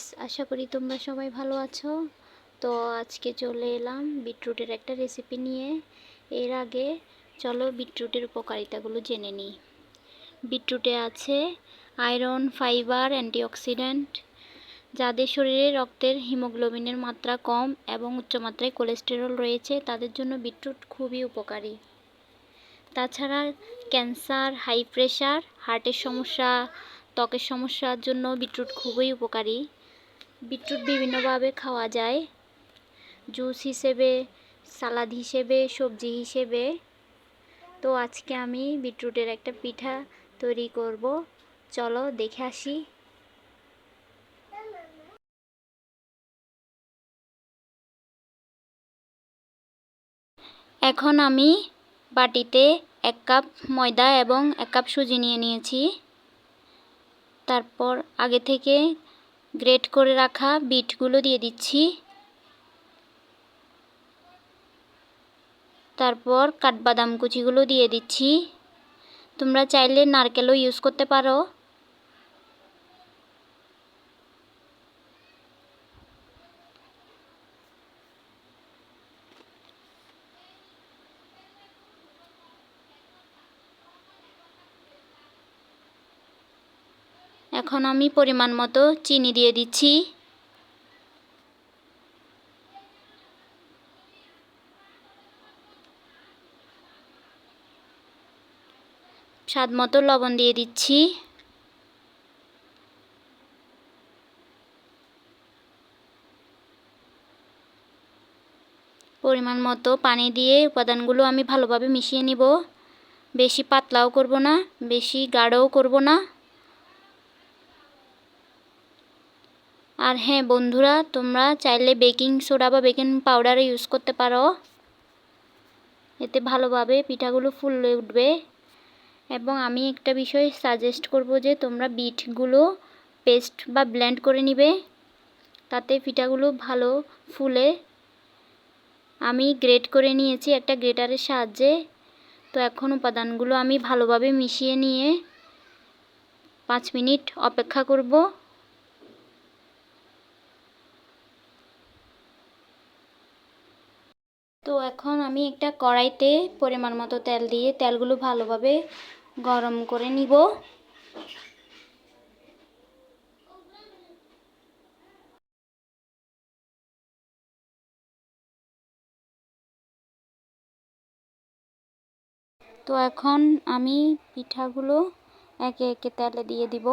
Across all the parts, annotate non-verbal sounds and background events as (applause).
Guys আশা করি তোমরা সবাই ভালো আছো। তো আজকে চলে এলাম বিটরুটের একটা রেসিপি নিয়ে। এর আগে চলো বিটরুটের উপকারিতাগুলো জেনে নিই। বিটরুটে আছে আয়রন ফাইবার অ্যান্টিঅক্সিডেন্ট যাদের শরীরে রক্তের হিমোগ্লোবিনের মাত্রা কম এবং উচ্চমাত্রায় কোলেস্টেরল রয়েছে, তাদের জন্য বিটরুট খুবই উপকারী। তাছাড়া ক্যান্সার হাই প্রেশার হার্টের সমস্যা, ত্বকের সমস্যার জন্য বিটরুট খুবই উপকারী। বিটরুট বিভিন্নভাবে খাওয়া যায়। জুস হিসেবে, সালাদ হিসেবে, সবজি হিসেবে। তো আজকে আমি বিটরুটের একটা পিঠা তৈরি করব। চলো দেখে আসি। এখন আমি বাটিতে এক কাপ ময়দা এবং এক কাপ সুজি নিয়ে নিয়েছি। তারপর আগে থেকে গ্রেট করে রাখা বিটগুলো দিয়ে দিচ্ছি। তারপর কাঠবাদাম কুচিগুলো দিয়ে দিচ্ছি। তোমরা চাইলে নারকেলও ইউজ করতে পারো। এখন আমি পরিমাণ মতো চিনি দিয়ে দিচ্ছি। স্বাদ মতো লবণ দিয়ে দিচ্ছি। পরিমাণ মতো পানি দিয়ে উপাদানগুলো আমি ভালোভাবে মিশিয়ে নিব। বেশি পাতলাও করব না, বেশি গাঢ়ও করব না। আর হ্যাঁ বন্ধুরা, তোমরা চাইলে বেকিং সোডা বা বেকিং পাউডার ইউজ করতে পারো। এতে ভালোভাবে পিঠাগুলো ফুলে উঠবে। এবং আমি একটা বিষয় সাজেস্ট করব যে, তোমরা বিটগুলো পেস্ট বা ব্লেন্ড করে নিবে। তাতে পিঠাগুলো ভালো ফুলে। আমি গ্রেট করে নিয়েছি একটা গ্রেটারের সাহায্যে। তো এখন উপাদানগুলো আমি ভালোভাবে মিশিয়ে নিয়ে পাঁচ মিনিট অপেক্ষা করব। তো এখন আমি একটা কড়াইতে পরিমাণ মতো তেল দিয়ে তেলগুলো ভালোভাবে গরম করে নিব। তো এখন আমি পিঠাগুলো একে একে তেলে দিয়ে দিব।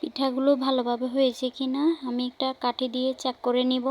পিঠাগুলো ভালোভাবে হয়েছে কি না আমি একটা কাঠি দিয়ে চেক করে নিব।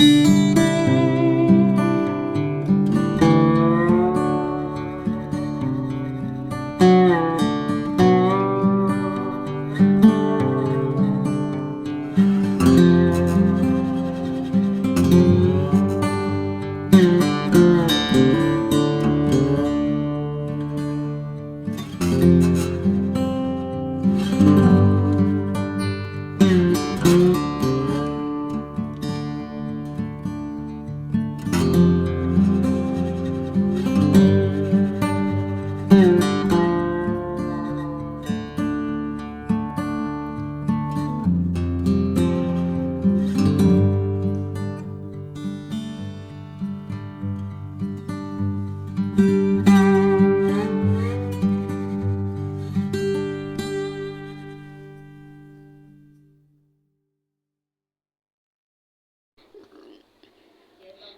you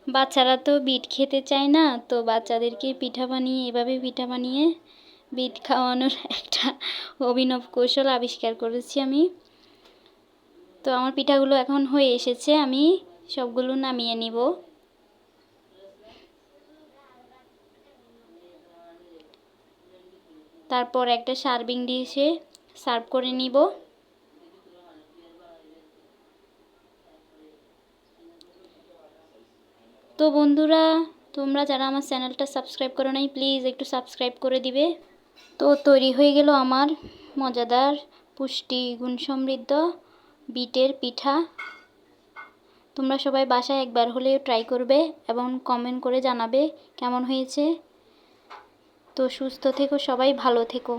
বাচ্চারা তো বিট খেতে চায় না, তো বাচ্চাদেরকে পিঠা বানিয়ে, এভাবে পিঠা বানিয়ে বিট খাওয়ানোর (laughs) একটা অভিনব কৌশল আবিষ্কার করেছি আমি। তো আমার পিঠাগুলো এখন হয়ে এসেছে, আমি সবগুলো নামিয়ে নিব। তারপর একটা সার্ভিং ডিশে সার্ভ করে নিব। তো বন্ধুরা, তোমরা যারা আমার চ্যানেলটা সাবস্ক্রাইব করো নাই, প্লিজ একটু সাবস্ক্রাইব করে দিবে। তো তৈরি হয়ে গেল আমার মজাদার পুষ্টি গুণ সমৃদ্ধ বিটের পিঠা। তোমরা সবাই বাসায় একবার হলেও ট্রাই করবে এবং কমেন্ট করে জানাবে কেমন হয়েছে। তো সুস্থ থেকো, সবাই ভালো থেকো।